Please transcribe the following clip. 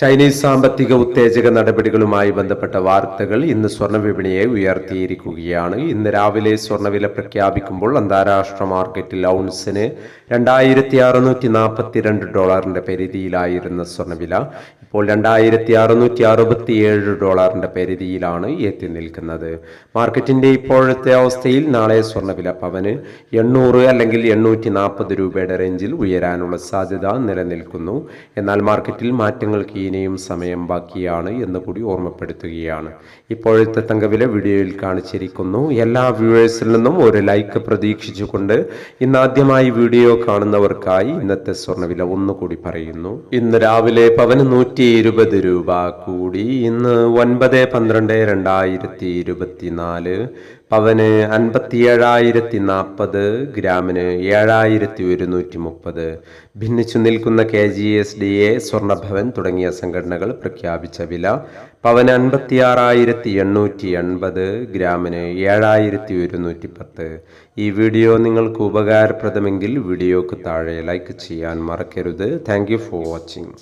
Chinese സാമ്പത്തിക ഉത്തേജക നടപടികളുമായി ബന്ധപ്പെട്ട വാർത്തകൾ ഇന്ന് സ്വർണവിപണിയെ ഉയർത്തിയിരിക്കുകയാണ്. ഇന്ന് രാവിലെ സ്വർണവില പ്രഖ്യാപിക്കുമ്പോൾ അന്താരാഷ്ട്ര മാർക്കറ്റിൽ ഔൺസിന് രണ്ടായിരത്തി അറുന്നൂറ്റി നാൽപ്പത്തിരണ്ട് ഡോളറിന്റെ പരിധിയിലായിരുന്ന സ്വർണവില ഇപ്പോൾ രണ്ടായിരത്തി അറുന്നൂറ്റി അറുപത്തി ഏഴ് ഡോളറിന്റെ പരിധിയിലാണ് എത്തി നിൽക്കുന്നത്. മാർക്കറ്റിന്റെ ഇപ്പോഴത്തെ അവസ്ഥയിൽ നാളെ സ്വർണവില പവന് എണ്ണൂറ് അല്ലെങ്കിൽ എണ്ണൂറ്റി നാൽപ്പത് രൂപയുടെ റേഞ്ചിൽ ഉയരാനുള്ള സാധ്യത നിലനിൽക്കുന്നു. എന്നാൽ മാർക്കറ്റിൽ മാറ്റങ്ങൾക്ക് ഇനിയും സമയം ബാക്കിയാണ് എന്ന് കൂടി ഓർമ്മപ്പെടുത്തുകയാണ്. ഇപ്പോഴത്തെ തങ്കവില വീഡിയോയിൽ കാണിച്ചിരിക്കുന്നു. എല്ലാ വ്യൂവേഴ്സിൽ നിന്നും ഒരു ലൈക്ക് പ്രതീക്ഷിച്ചുകൊണ്ട് ഇന്ന് ആദ്യമായി വീഡിയോ കാണുന്നവർക്കായി ഇന്നത്തെ സ്വർണവില ഒന്നുകൂടി പറയുന്നു. ഇന്ന് രാവിലെ പവന് നൂറ്റി ഇരുപത് രൂപ കൂടി. ഇന്ന് ഒൻപത് പന്ത്രണ്ട് രണ്ടായിരത്തി ഇരുപത്തിനാല്. പവന് അൻപത്തി ഏഴായിരത്തി നാൽപ്പത് ഗ്രാമിന് ഏഴായിരത്തി ഒരുന്നൂറ്റി മുപ്പത് ഭിന്നിച്ചു നിൽക്കുന്ന K G S D A സ്വർണഭവൻ തുടങ്ങിയ സംഘടനകൾ പ്രഖ്യാപിച്ച വില പവന് അൻപത്തി ആറായിരത്തി എണ്ണൂറ്റി എൺപത് ഗ്രാമിന് ഏഴായിരത്തി ഒരുന്നൂറ്റി പത്ത് ഈ വീഡിയോ നിങ്ങൾക്ക് ഉപകാരപ്രദമെങ്കിൽ വീഡിയോക്ക് താഴെ ലൈക്ക് ചെയ്യാൻ മറക്കരുത്. Thank for watching